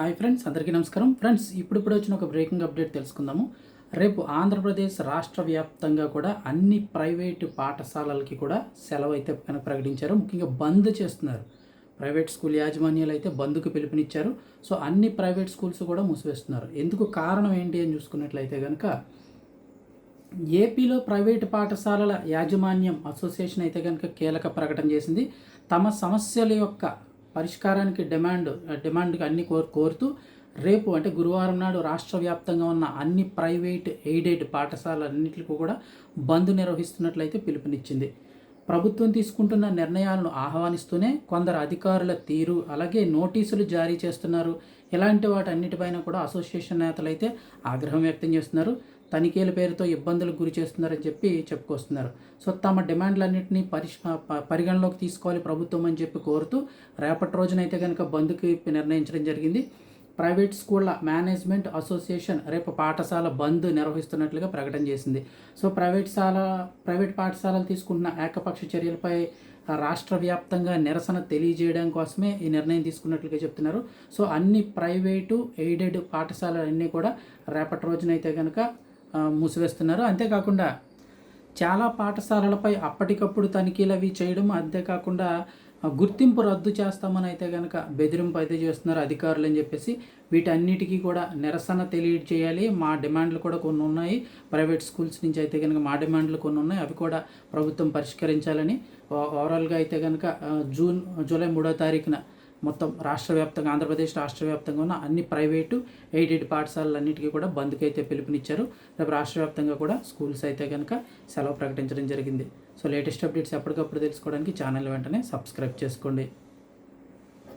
Hi friends అందరికీ నమస్కారం. Friends ఇప్పుడు వచ్చిన ఒక బ్రేకింగ్ అప్డేట్ తెలుసుకుందాము. రేపు ఆంధ్రప్రదేశ్ రాష్ట్ర వ్యాప్తంగా కూడా అన్ని ప్రైవేటు పాఠశాలలకి కూడా సెలవు అయితే ప్రకటించారు. ముఖ్యంగా బంద్ చేస్తున్నారు. ప్రైవేట్ స్కూల్ యాజమాన్యాలు అయితే బంద్కు పిలుపునిచ్చారు. సో అన్ని ప్రైవేట్ స్కూల్స్ కూడా మూసివేస్తున్నారు. ఎందుకు కారణం ఏంటి అని చూసుకున్నట్లయితే కనుక ఏపీలో ప్రైవేటు పాఠశాలల యాజమాన్యం అసోసియేషన్ అయితే కనుక కీలక ప్రకటన చేసింది. తమ సమస్యల యొక్క పరిష్కారానికి డిమాండ్ డిమాండ్కి అన్ని కోరు కోరుతూ రేపు అంటే గురువారం నాడు రాష్ట్ర వ్యాప్తంగా ఉన్న అన్ని ప్రైవేట్ ఎయిడెడ్ పాఠశాలన్నింటికి కూడా బంద్ నిర్వహిస్తున్నట్లయితే పిలుపునిచ్చింది. ప్రభుత్వం తీసుకుంటున్న నిర్ణయాలను ఆహ్వానిస్తూనే కొందరు అధికారుల తీరు అలాగే నోటీసులు జారీ చేస్తున్నారు. ఇలాంటి వాటన్నిటిపైన కూడా అసోసియేషన్ నేతలు అయితే ఆగ్రహం వ్యక్తం చేస్తున్నారు. తనిఖీల పేరుతో ఇబ్బందులకు గురి చేస్తున్నారని చెప్పి చెప్పుకొస్తున్నారు. సో తమ డిమాండ్లన్నింటినీ పరిష్ పరిగణలోకి తీసుకోవాలి ప్రభుత్వం అని చెప్పి కోరుతూ రేపటి రోజునైతే కనుక బంద్కి నిర్ణయించడం జరిగింది. ప్రైవేట్ స్కూళ్ళ మేనేజ్మెంట్ అసోసియేషన్ రేపు పాఠశాల బంద్ నిర్వహిస్తున్నట్లుగా ప్రకటన చేసింది. సో ప్రైవేట్ శాల ప్రైవేట్ పాఠశాలలు తీసుకుంటున్న ఏకపక్ష చర్యలపై రాష్ట్ర వ్యాప్తంగా నిరసన తెలియజేయడం కోసమే ఈ నిర్ణయం తీసుకున్నట్లుగా చెప్తున్నారు. సో అన్ని ప్రైవేటు ఎయిడెడ్ పాఠశాలలన్నీ కూడా రేపటి రోజునైతే కనుక మూసివేస్తున్నారు. అంతేకాకుండా చాలా పాఠశాలలపై అప్పటికప్పుడు తనిఖీలు అవి చేయడం అంతేకాకుండా గుర్తింపు రద్దు చేస్తామని అయితే కనుక బెదిరింపు అయితే చేస్తున్నారు అధికారులు అని చెప్పేసి. వీటన్నిటికీ కూడా నిరసన తెలియజేయాలి. మా డిమాండ్లు కూడా కొన్ని ఉన్నాయి. ప్రైవేట్ స్కూల్స్ నుంచి అయితే కనుక మా డిమాండ్లు కొన్ని ఉన్నాయి. అవి కూడా ప్రభుత్వం పరిష్కరించాలని. ఓవరాల్గా అయితే కనుక జూన్ జూలై మూడో తారీఖున మొత్తం రాష్ట్ర వ్యాప్తంగా ఆంధ్రప్రదేశ్ రాష్ట్ర వ్యాప్తంగా ఉన్న అన్ని ప్రైవేటు ఎయిడెడ్ పాఠశాలలన్నిటికీ కూడా బంద్కి అయితే పిలుపునిచ్చారు. రేపు రాష్ట్ర వ్యాప్తంగా కూడా స్కూల్స్ అయితే కనుక సెలవు ప్రకటించడం జరిగింది. సో లేటెస్ట్ అప్డేట్స్ ఎప్పటికప్పుడు తెలుసుకోవడానికి ఛానల్ వెంటనే సబ్స్క్రైబ్ చేసుకోండి.